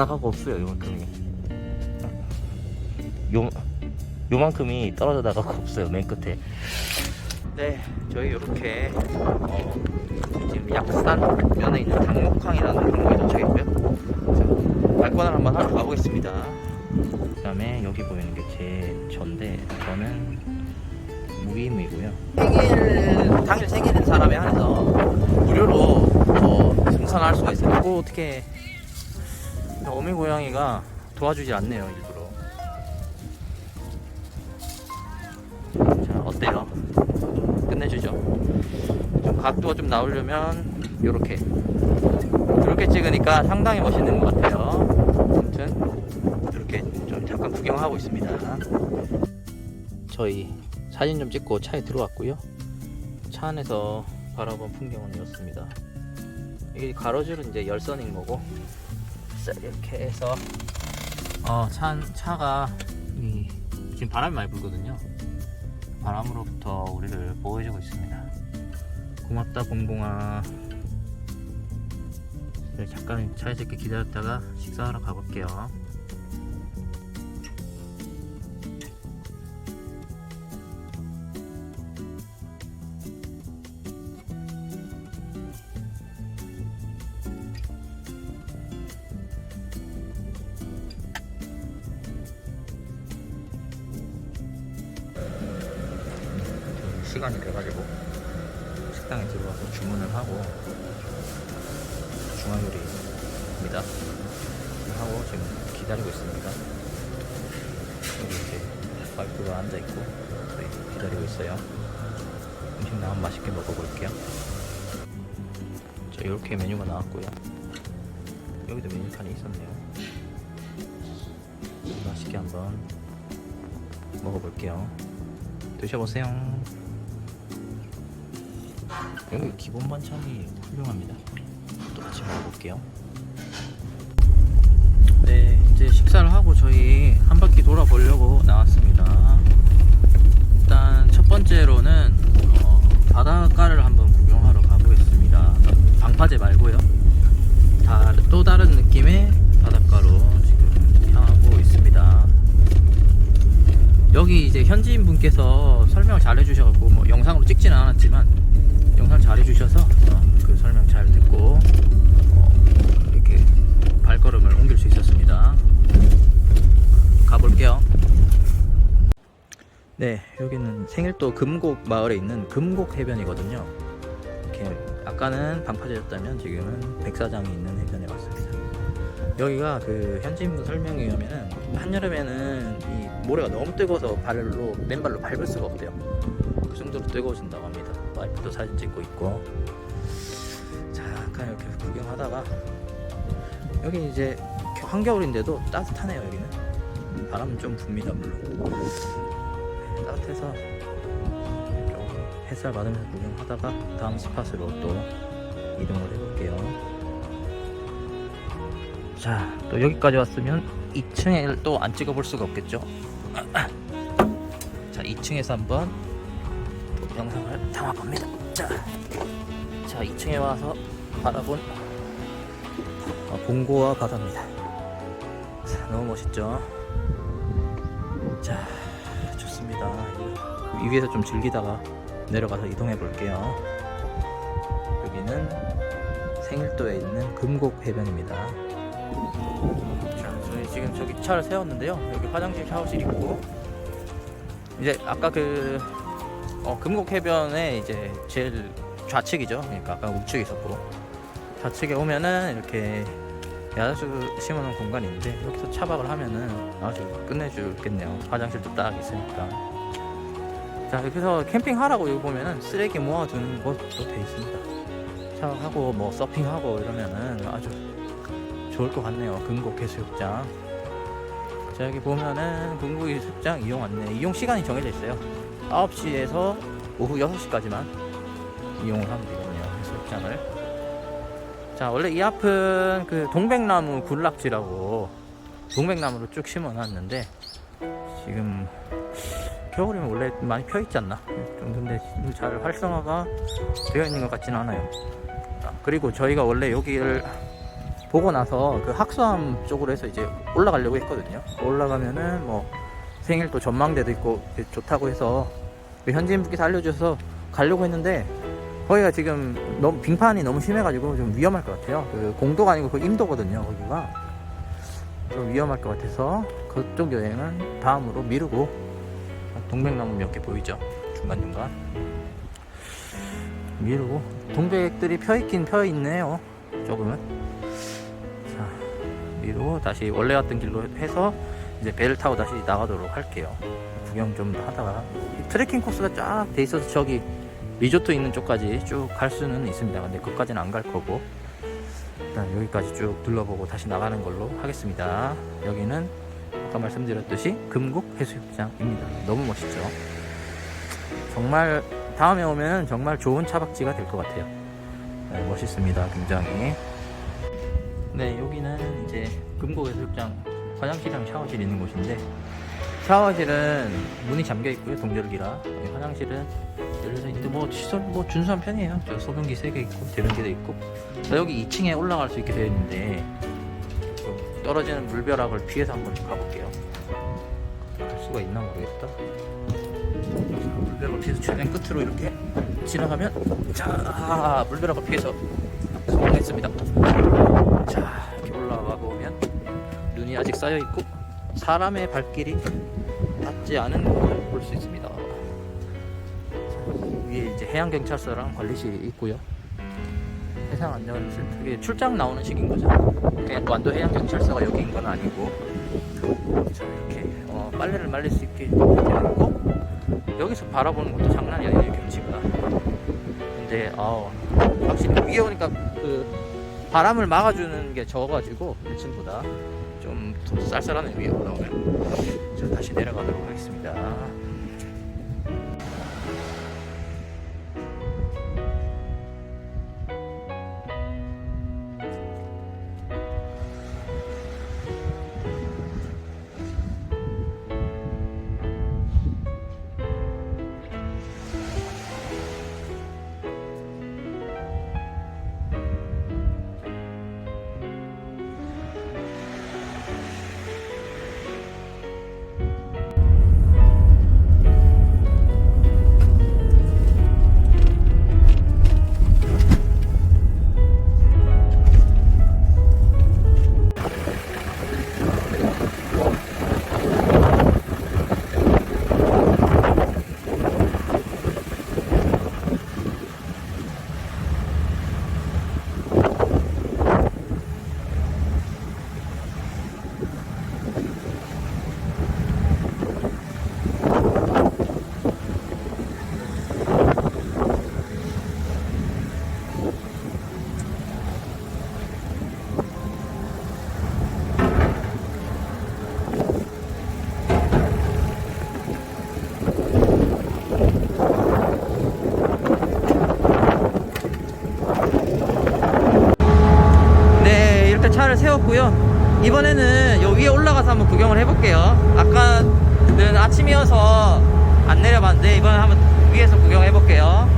나가고 없어요 요만큼이. 요 요만큼이 떨어져 나가고 없어요 맨 끝에. 네 저희 이렇게 어, 지금 약산 면에 있는 당목항이라는 항목에 도착했고요. 자, 발권을 한번 하러 가보겠습니다. 그 다음에 여기 보이는 게 제 전데 저는 무임이고요. 생일 당일 생일인 사람에 한해서 무료로 어, 승선할 수가 있어요. 또 어떻게 어미 고양이가 도와주질 않네요 일부러. 자 어때요? 끝내주죠. 좀 각도가 좀 나오려면 요렇게. 이렇게 찍으니까 상당히 멋있는 것 같아요. 아무튼 이렇게 좀 잠깐 구경하고 있습니다. 저희 사진 좀 찍고 차에 들어왔고요. 차 안에서 바라본 풍경은 이렇습니다. 이게 가로줄은 이제 열선인 거고 자, 이렇게 해서. 어, 차, 차가 이, 지금 바람이 많이 불거든요. 바람으로부터 우리를 보호해주고 있습니다. 고맙다 봉봉아. 네, 잠깐 차에서 이렇게 기다렸다가 식사하러 가볼게요 시간이 돼가지고 식당에 들어와서 주문을 하고 중화요리입니다. 하고 지금 기다리고 있습니다. 여기 이제 와이프가 앉아있고 저희 기다리고 있어요. 음식 나오면 맛있게 먹어볼게요. 자 이렇게 메뉴가 나왔고요. 여기도 메뉴판이 있었네요. 맛있게 한번 먹어볼게요. 드셔보세요 여기 기본 반찬이 훌륭합니다. 또 같이 먹어볼게요. 네, 이제 식사를 하고 저희 한 바퀴 돌아보려고 나왔습니다. 일단 첫 번째로는 어, 바닷가를 한번 구경하러 가보겠습니다. 방파제 말고요. 다, 또 다른 느낌의 바닷가로 지금 향하고 있습니다. 여기 이제 현지인 분께서 설명을 잘 해주셔갖고 뭐 영상으로 찍지는 않았지만 영상 잘 해주셔서 어, 그 설명 잘 듣고 어, 이렇게 발걸음을 옮길 수 있었습니다. 가볼게요. 네, 여기는 생일도 금곡 마을에 있는 금곡 해변이거든요. 이렇게 아까는 방파제였다면 지금은 백사장이 있는 해변에 왔습니다. 여기가 그 현지인분 설명에 의하면은 한여름에는 이 모래가 너무 뜨거워서 발로 맨발로 밟을 수가 없대요. 그 정도로 뜨거워진다고 합니다. 와이프도 사진 찍고 있고. 잠깐 이렇게 구경하다가 여기 이제 한겨울인데도 따뜻하네요 여기는. 바람은 좀 붑니다 물론. 따뜻해서 좀 햇살 받으면서 구경하다가 다음 스팟으로 또 이동을 해볼게요. 자, 또 여기까지 왔으면 2층에 또 안 찍어볼 수가 없겠죠. 자, 2층에서 한번 또 영상을 담아봅니다. 자, 자 2층에 와서 바라본 어, 봉고와 바다입니다. 자, 너무 멋있죠. 자, 좋습니다. 이 위에서 좀 즐기다가 내려가서 이동해 볼게요. 여기는 생일도에 있는 금곡 해변입니다. 자, 저희 지금 저기 차를 세웠는데요. 여기 화장실 샤워실 있고 이제 아까 그 어, 금곡 해변에 이제 제일 좌측이죠. 그러니까 아까 우측에 있었고 좌측에 오면은 이렇게 야자수 심어놓은 공간이 있는데 여기서 차박을 하면은 아주 끝내주겠네요. 화장실도 딱 있으니까. 자, 여기서 캠핑하라고 여기 보면은 쓰레기 모아두는 곳도 돼 있습니다. 차박하고 뭐 서핑하고 이러면은 아주 좋을 것 같네요. 금곡 해수욕장. 자, 여기 보면은 금곡 해수욕장 이용 안내. 이용 시간이 정해져 있어요. 9시에서 오후 6시까지만 이용을 하면 되겠네요. 해수욕장을. 자, 원래 이 앞은 그 동백나무 군락지라고 동백나무를 쭉 심어 놨는데 지금 겨울이면 원래 많이 펴 있지 않나? 좀 근데 잘 활성화가 되어 있는 것 같지는 않아요. 아, 그리고 저희가 원래 여기를 보고 나서 그 학수암 쪽으로 해서 이제 올라가려고 했거든요. 올라가면은 뭐 생일 또 전망대도 있고 좋다고 해서 그 현지인분께서 알려줘서 가려고 했는데 거기가 지금 너무 빙판이 너무 심해가지고 좀 위험할 것 같아요. 그 공도가 아니고 그 임도거든요. 거기가 좀 위험할 것 같아서 그쪽 여행은 다음으로 미루고 동백나무 몇 개 보이죠? 중간 중간 미루고 동백들이 펴 있긴 펴 있네요. 조금은 자 미루고 다시 원래 왔던 길로 해서 이제 배를 타고 다시 나가도록 할게요. 구경 좀 하다가 이 트레킹 코스가 쫙 돼 있어서 저기 리조트 있는 쪽까지 쭉 갈 수는 있습니다. 근데 그까지는 안 갈 거고 일단 여기까지 쭉 둘러보고 다시 나가는 걸로 하겠습니다. 여기는 아까 말씀드렸듯이 금곡 해수욕장입니다. 너무 멋있죠. 정말 다음에 오면 정말 좋은 차박지가 될 것 같아요. 네, 멋있습니다. 굉장히. 네, 여기는 이제 금곡 해수욕장 화장실이랑 샤워실 있는 곳인데 샤워실은 문이 잠겨 있고요. 동절기라 네, 화장실은 열려서 있는데 뭐 시설 뭐 준수한 편이에요. 저 소변기 3개 있고 대변기도 있고 자, 여기 2층에 올라갈 수 있게 되어 있는데 좀 떨어지는 물벼락을 피해서 한번 좀 가볼게요. 갈 수가 있나 모르겠다. 자, 물벼락을 피해서 최대한 끝으로 이렇게 지나가면 자 물벼락을 피해서 성공했습니다. 자 이렇게 올라가 보면 눈이 아직 쌓여 있고 사람의 발길이 닿지 않은 걸볼수 있습니다. 위에 이제 해양경찰서랑 관리실이 있고요. 해상 안전실 이게 출장 나오는 식인 거죠. 완도 해양경찰서가 여기인 건 아니고 자 이렇게 어, 빨래를 말릴 수 있게 되어 있고 여기서 바라보는 것도 장난이 아니에요 경치가. 근데 아 확실히 위에 오니까 그 바람을 막아주는 게 적어가지고 1층보다 좀더 쌀쌀하네 위에 올라오면. 자 다시 내려가도록 하겠습니다. 이번에는 여기 위에 올라가서 한번 구경을 해볼게요. 아까는 아침이어서 안 내려봤는데 이번엔 한번 위에서 구경해볼게요.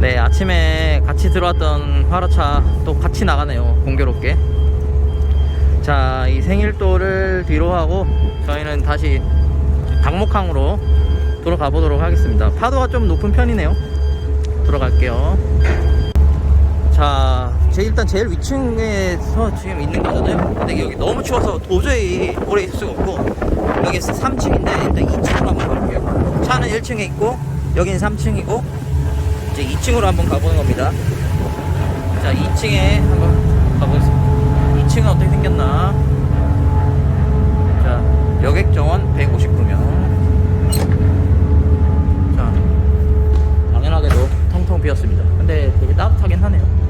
네, 아침에 같이 들어왔던 화로차 또 같이 나가네요. 공교롭게. 자, 이 생일도를 뒤로 하고 저희는 다시 당목항으로 돌아가 보도록 하겠습니다. 파도가 좀 높은 편이네요. 들어갈게요. 자, 제 일단 제일 위층에서 지금 있는 거잖아요. 근데 여기 너무 추워서 도저히 오래 있을 수가 없고 여기 3층인데 일단 2층으로 한번 가볼게요. 차는 1층에 있고 여기는 3층이고 이제 2층으로 한번 가보는 겁니다. 자, 2층에 한번 가보겠습니다. 2층은 어떻게 생겼나? 자, 여객 정원 159명. 자, 당연하게도 텅텅 비었습니다. 근데 되게 따뜻하긴 하네요.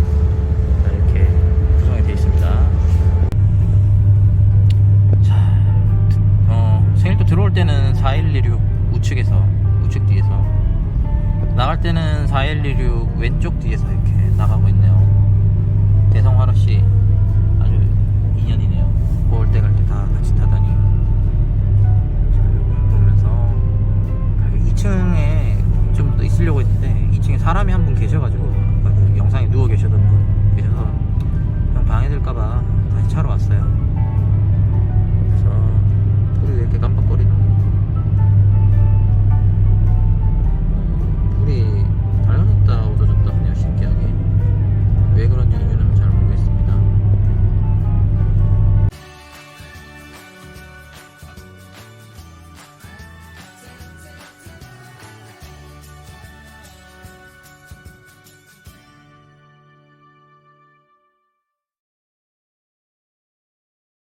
때는 4116 우측에서 우측 뒤에서. 나갈 때는 4116 왼쪽 뒤에서 이렇게 나가고 있네요. 대성 화로씨 아주 인연이네요. 올 때 갈 때 다 같이 타다니. 자 여기 보면서 2층에 좀 더 있으려고 했는데 2층에 사람이 한 분 계셔가지고.